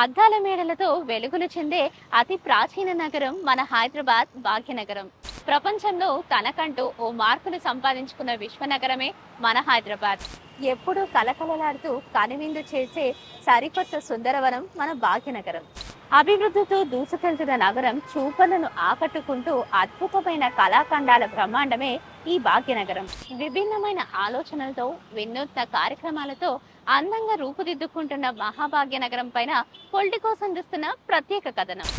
అద్దాల మేడలతో వెలుగులు చెందే అతి ప్రాచీన నగరం మన హైదరాబాద్ భాగ్యనగరం. ప్రపంచంలో తనకంటూ ఓ మార్కును సంపాదించుకున్న విశ్వనగరమే మన హైదరాబాద్. ఎప్పుడూ కలకలలాడుతూ కనువిందు చేసే సరికొత్త సుందరవనం మన భాగ్యనగరం. అభివృద్ధితో దూసుకెళ్తున్న నగరం చూపలను ఆకట్టుకుంటూ అద్భుతమైన కళాఖండాల బ్రహ్మాండమే ఈ భాగ్యనగరం. విభిన్నమైన ఆలోచనలతో వినూత్న కార్యక్రమాలతో అందంగా రూపుదిద్దుకుంటున్న మహాభాగ్య నగరం పైన పొలిటికోస్ అందిస్తున్న ప్రత్యేక కథనం.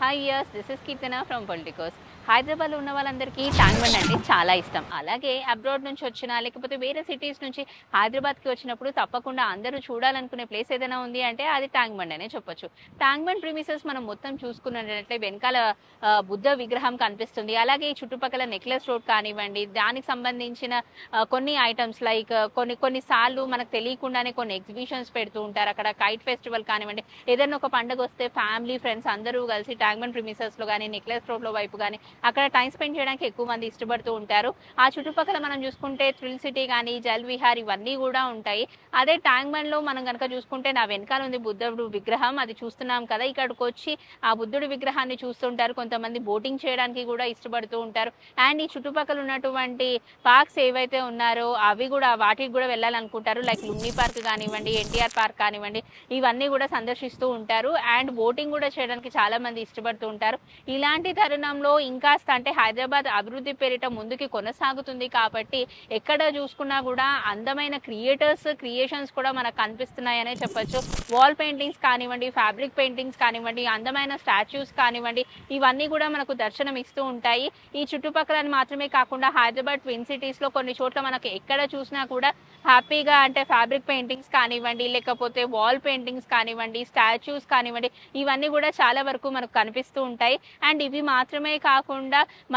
Hi years this is Keerthana from Politicos హైదరాబాద్లో ఉన్న వాళ్ళందరికీ ట్యాంక్ బండ్ అంటే చాలా ఇష్టం. అలాగే అబ్రాడ్ నుంచి వచ్చినా లేకపోతే వేరే సిటీస్ నుంచి హైదరాబాద్కి వచ్చినప్పుడు తప్పకుండా అందరూ చూడాలనుకునే ప్లేస్ ఏదైనా ఉంది అంటే అది ట్యాంక్ బండ్ అనే చెప్పొచ్చు. ట్యాంక్ బండ్ ప్రిమిసెస్ మనం మొత్తం చూసుకున్నట్లయితే వెనకాల బుద్ధ విగ్రహం కనిపిస్తుంది. అలాగే ఈ చుట్టుపక్కల నెక్లెస్ రోడ్ కానివ్వండి దానికి సంబంధించిన కొన్ని ఐటమ్స్ లైక్ కొన్ని కొన్నిసార్లు మనకు తెలియకుండానే కొన్ని ఎగ్జిబిషన్స్ పెడుతూ ఉంటారు. అక్కడ కైట్ ఫెస్టివల్ కానివ్వండి ఏదైనా ఒక పండుగ వస్తే ఫ్యామిలీ ఫ్రెండ్స్ అందరూ కలిసి ట్యాంక్ బండ్ ప్రిమిసెస్లో కానీ నెక్లెస్ రోడ్లో వైపు కానీ అక్కడ టైం స్పెండ్ చేయడానికి ఎక్కువ మంది ఇష్టపడుతూ ఉంటారు. ఆ చుట్టుపక్కల మనం చూసుకుంటే థ్రిల్ సిటీ కానీ జల్ విహార్ ఇవన్నీ కూడా ఉంటాయి. అదే ట్యాంక్ బండ్లో మనం కనుక చూసుకుంటే నా వెనకాల ఉంది బుద్ధుడు విగ్రహం. అది చూస్తున్నాం కదా ఇక్కడికి వచ్చి ఆ బుద్ధుడి విగ్రహాన్ని చూస్తుంటారు. కొంతమంది బోటింగ్ చేయడానికి కూడా ఇష్టపడుతూ ఉంటారు. అండ్ ఈ చుట్టుపక్కల ఉన్నటువంటి పార్క్స్ ఏవైతే ఉన్నారో అవి కూడా వాటికి కూడా వెళ్ళాలనుకుంటారు. లైక్ లుంగి పార్క్ కానివ్వండి ఎన్టీఆర్ పార్క్ కానివ్వండి ఇవన్నీ కూడా సందర్శిస్తూ ఉంటారు. అండ్ బోటింగ్ కూడా చేయడానికి చాలా మంది ఇష్టపడుతూ ఉంటారు. ఇలాంటి తరుణంలో ఇంకాస్త అంటే హైదరాబాద్ అభివృద్ధి పేరిట ముందుకి కొనసాగుతుంది కాబట్టి ఎక్కడ చూసుకున్నా కూడా అందమైన క్రియేటర్స్ క్రియేషన్స్ కూడా మనకు కనిపిస్తున్నాయనే చెప్పొచ్చు. వాల్ పెయింటింగ్స్ కానివ్వండి ఫ్యాబ్రిక్ పెయింటింగ్స్ కానివ్వండి అందమైన స్టాచ్యూస్ కానివ్వండి ఇవన్నీ కూడా మనకు దర్శనం ఇస్తూ ఉంటాయి. ఈ చుట్టుపక్కల మాత్రమే కాకుండా హైదరాబాద్ ట్విన్ సిటీస్లో కొన్ని చోట్ల మనకు ఎక్కడ చూసినా కూడా హ్యాపీగా అంటే ఫ్యాబ్రిక్ పెయింటింగ్స్ కానివ్వండి లేకపోతే వాల్ పెయింటింగ్స్ కానివ్వండి స్టాచ్యూస్ కానివ్వండి ఇవన్నీ కూడా చాలా వరకు మనకు కనిపిస్తూ ఉంటాయి. అండ్ ఇవి మాత్రమే కాకుండా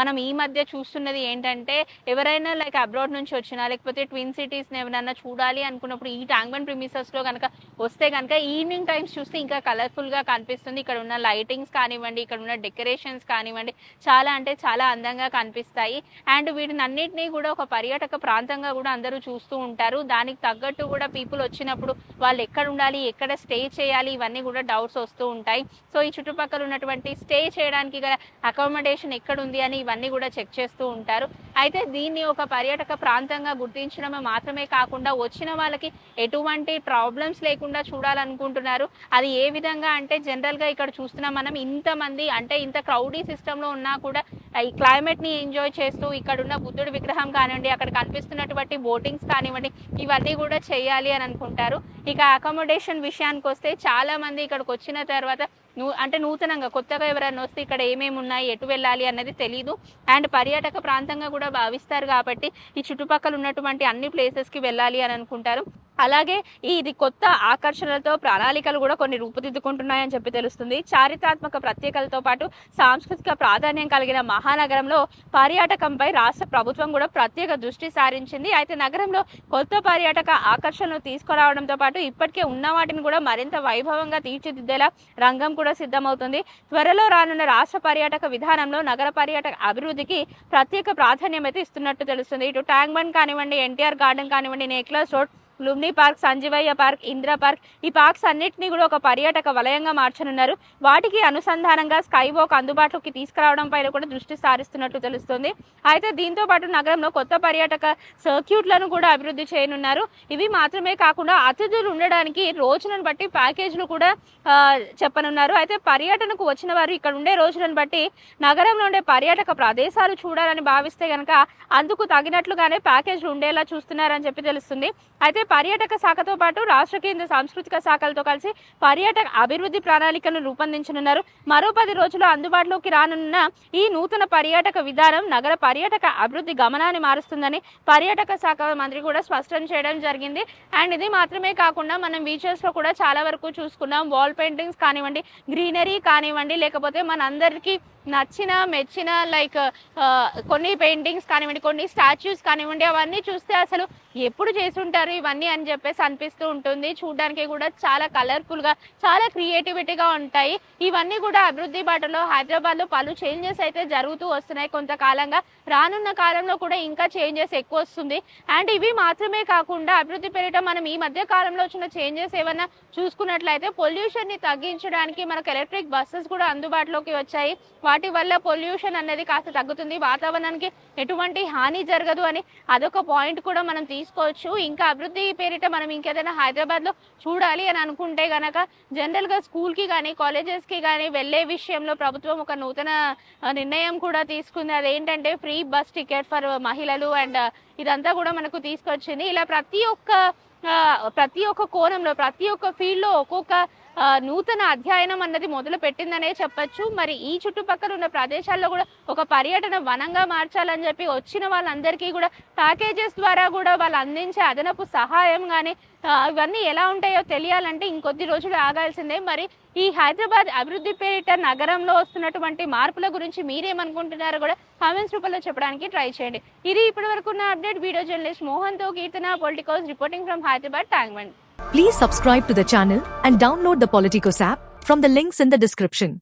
మనం ఈ మధ్య చూస్తున్నది ఏంటంటే ఎవరైనా లైక్ అబ్రాడ్ నుంచి వచ్చినా లేకపోతే ట్విన్ సిటీస్ ఎవరైనా చూడాలి అనుకున్నప్పుడు ఈ ట్యాంక్ ప్రిమిసెస్లో ప్రిమిసెస్లో కనుక వస్తే కనుక ఈవినింగ్ టైమ్స్ చూస్తే ఇంకా కలర్ఫుల్గా కనిపిస్తుంది. ఇక్కడ ఉన్న లైటింగ్స్ కానివ్వండి ఇక్కడ ఉన్న డెకరేషన్స్ కానివ్వండి చాలా అంటే చాలా అందంగా కనిపిస్తాయి. అండ్ వీటిని అన్నిటినీ కూడా ఒక పర్యాటక ప్రాంతంగా కూడా అందరూ చూస్తూ ఉంటారు. దానికి తగ్గట్టు కూడా పీపుల్ వచ్చినప్పుడు వాళ్ళు ఎక్కడ ఉండాలి ఎక్కడ స్టే చేయాలి ఇవన్నీ కూడా డౌట్స్ వస్తూ ఉంటాయి. సో ఈ చుట్టుపక్కల ఉన్నటువంటి స్టే చేయడానికి గల అకామిడేషన్ ఎక్కడ ఉంది అని ఇవన్నీ కూడా చెక్ చేస్తూ ఉంటారు. అయితే దీన్ని ఒక పర్యాటక ప్రాంతంగా గుర్తించడమే మాత్రమే కాకుండా వచ్చిన వాళ్ళకి ఎటువంటి ప్రాబ్లమ్స్ లేకుండా చూడాలనుకుంటున్నారు. అది ఏ విధంగా అంటే జనరల్గా ఇక్కడ చూస్తున్నాం మనం ఇంతమంది అంటే ఇంత క్రౌడీ సిస్టంలో ఉన్నా కూడా ఈ క్లైమేట్ని ఎంజాయ్ చేస్తూ ఇక్కడ ఉన్న బుద్ధుడి విగ్రహం కానివ్వండి అక్కడ కనిపిస్తున్నటువంటి బోటింగ్స్ కానివ్వండి ఇవన్నీ కూడా చేయాలి అని అనుకుంటారు. ఇక అకామిడేషన్ విషయానికి వస్తే చాలామంది ఇక్కడికి వచ్చిన తర్వాత అంటే నూతనంగా కొత్తగా ఎవరైనా వస్తే ఇక్కడ ఏమేమి ఉన్నాయి ఎటు వెళ్ళాలి అన్నది తెలియదు అండ్ పర్యాటక ప్రాంతంగా కూడా భావిస్తారు కాబట్టి ఈ చుట్టుపక్కల ఉన్నటువంటి అన్ని ప్లేసెస్కి వెళ్ళాలి అని అనుకుంటారు. అలాగే ఈ ఇది కొత్త ఆకర్షణలతో ప్రణాళికలు కూడా కొన్ని రూపుదిద్దుకుంటున్నాయని చెప్పి తెలుస్తుంది. చారిత్రాత్మక ప్రత్యేకలతో పాటు సాంస్కృతిక ప్రాధాన్యం కలిగిన మహానగరంలో పర్యాటకంపై రాష్ట్ర ప్రభుత్వం కూడా ప్రత్యేక దృష్టి సారించింది. అయితే నగరంలో కొత్త పర్యాటక ఆకర్షణలు తీసుకురావడంతో పాటు ఇప్పటికే ఉన్న వాటిని కూడా మరింత వైభవంగా తీర్చిదిద్దేలా రంగం కూడా సిద్ధమవుతుంది. త్వరలో రానున్న రాష్ట్ర పర్యాటక విధానంలో నగర పర్యాటక అభివృద్ధికి ప్రత్యేక ప్రాధాన్యం అయితే ఇస్తున్నట్టు తెలుస్తుంది. ఇటు ట్యాంక్ బండ్ కానివ్వండి ఎన్టీఆర్ గార్డెన్ కానివ్వండి necklace road Lumbini park Sanjeevaiah park Indira park ఈ పార్క్స్ అన్నింటినీ కూడా ఒక పర్యాటక వలయంగా మార్చనున్నారు. వాటికి అనుసంధానంగా స్కై వాక్ అందుబాటులోకి తీసుకురావడం పైన కూడా దృష్టి సారిస్తున్నట్టు తెలుస్తుంది. అయితే దీంతో పాటు నగరంలో కొత్త పర్యాటక సర్క్యూట్లను కూడా అభివృద్ధి చేయనున్నారు. ఇవి మాత్రమే కాకుండా అతిథులు ఉండడానికి రోజులను బట్టి ప్యాకేజీలు కూడా చెప్పనున్నారు. అయితే పర్యటనకు వచ్చిన వారు ఇక్కడ ఉండే రోజులను బట్టి నగరంలో ఉండే పర్యాటక ప్రదేశాలు చూడాలని భావిస్తే కనుక అందుకు తగినట్లుగానే ప్యాకేజీలు ఉండేలా చూస్తున్నారని చెప్పి తెలుస్తుంది. అయితే పర్యాటక శాఖతో పాటు రాష్ట్ర కేంద్ర సాంస్కృతిక శాఖలతో కలిసి పర్యాటక అభివృద్ధి ప్రణాళికను రూపొందించనున్నారు. మరో పది రోజులు అందుబాటులోకి రానున్న ఈ నూతన పర్యాటక విధానం నగర పర్యాటక అభివృద్ధి గమనాన్ని మారుస్తుందని పర్యాటక శాఖ మంత్రి కూడా స్పష్టం చేయడం జరిగింది. అండ్ ఇది మాత్రమే కాకుండా మనం బీచెస్లో కూడా చాలా వరకు చూసుకున్నాం. వాల్ పెయింటింగ్స్ కానివ్వండి గ్రీనరీ కానివ్వండి లేకపోతే మనందరికీ నచ్చిన మెచ్చిన లైక్ కొన్ని పెయింటింగ్స్ కానివ్వండి కొన్ని స్టాచ్యూస్ కానివ్వండి అవన్నీ చూస్తే అసలు ఎప్పుడు చేసుంటారు? ఇవన్నీ అని చెప్పేసి అనిపిస్తూ ఉంటుంది. చూడడానికి కూడా చాలా కలర్ఫుల్గా చాలా క్రియేటివిటీగా ఉంటాయి. ఇవన్నీ కూడా అభివృద్ధి బాటలో హైదరాబాద్లో పలు చేంజెస్ అయితే జరుగుతూ వస్తున్నాయి కొంతకాలంగా. రానున్న కాలంలో కూడా ఇంకా చేంజెస్ ఎక్కువ వస్తుంది. అండ్ ఇవి మాత్రమే కాకుండా అభివృద్ధి పెరగడం మనం ఈ మధ్య కాలంలో వచ్చిన చేంజెస్ ఏమైనా చూసుకున్నట్లయితే పొల్యూషన్ని తగ్గించడానికి మనకు ఎలక్ట్రిక్ బస్సెస్ కూడా అందుబాటులోకి వచ్చాయి. వాటి వల్ల పొల్యూషన్ అనేది కాస్త తగ్గుతుంది. వాతావరణానికి ఎటువంటి హాని జరగదు అని అదొక పాయింట్ కూడా మనం తీసుకోవచ్చు. ఇంకా అభివృద్ధి పేరిట మనం ఇంకేదైనా హైదరాబాద్లో చూడాలి అని అనుకుంటే గనక జనరల్గా స్కూల్కి కానీ కాలేజెస్కి కానీ వెళ్ళే విషయంలో ప్రభుత్వం ఒక నూతన నిర్ణయం కూడా తీసుకుంది. అదేంటంటే ఫ్రీ బస్ టికెట్ ఫర్ మహిళలు అండ్ ఇదంతా కూడా మనకు తీసుకొచ్చింది. ఇలా ప్రతి ఒక్క ప్రతి ఒక్క కోణంలో ప్రతి ఒక్క ఫీల్డ్లో ఒక్కొక్క నూతన అధ్యయనం అన్నది మొదలు పెట్టిందనే చెప్పొచ్చు. మరి ఈ చుట్టుపక్కల ఉన్న ప్రదేశాల్లో కూడా ఒక పర్యటన వనంగా మార్చాలని చెప్పి వచ్చిన వాళ్ళందరికీ కూడా ప్యాకేజెస్ ద్వారా కూడా వాళ్ళు అందించే అదనపు సహాయం కానీ ఇవన్నీ ఎలా ఉంటాయో తెలియాలంటే ఇంకొద్ది రోజులు ఆగాల్సిందే. మరి ఈ హైదరాబాద్ అభివృద్ధి పేరిట నగరంలో వస్తున్నటువంటి మార్పుల గురించి మీరేమనుకుంటున్నారో కూడా కామెంట్స్ రూపంలో చెప్పడానికి ట్రై చేయండి. ఇది ఇప్పటి వరకు ఉన్న update. Video journalist మోహన్తో Keerthana Politicos reporting from Hyderabad ట్యాంక్మెంట్ please subscribe to the channel and download the Politicos app from the links in the description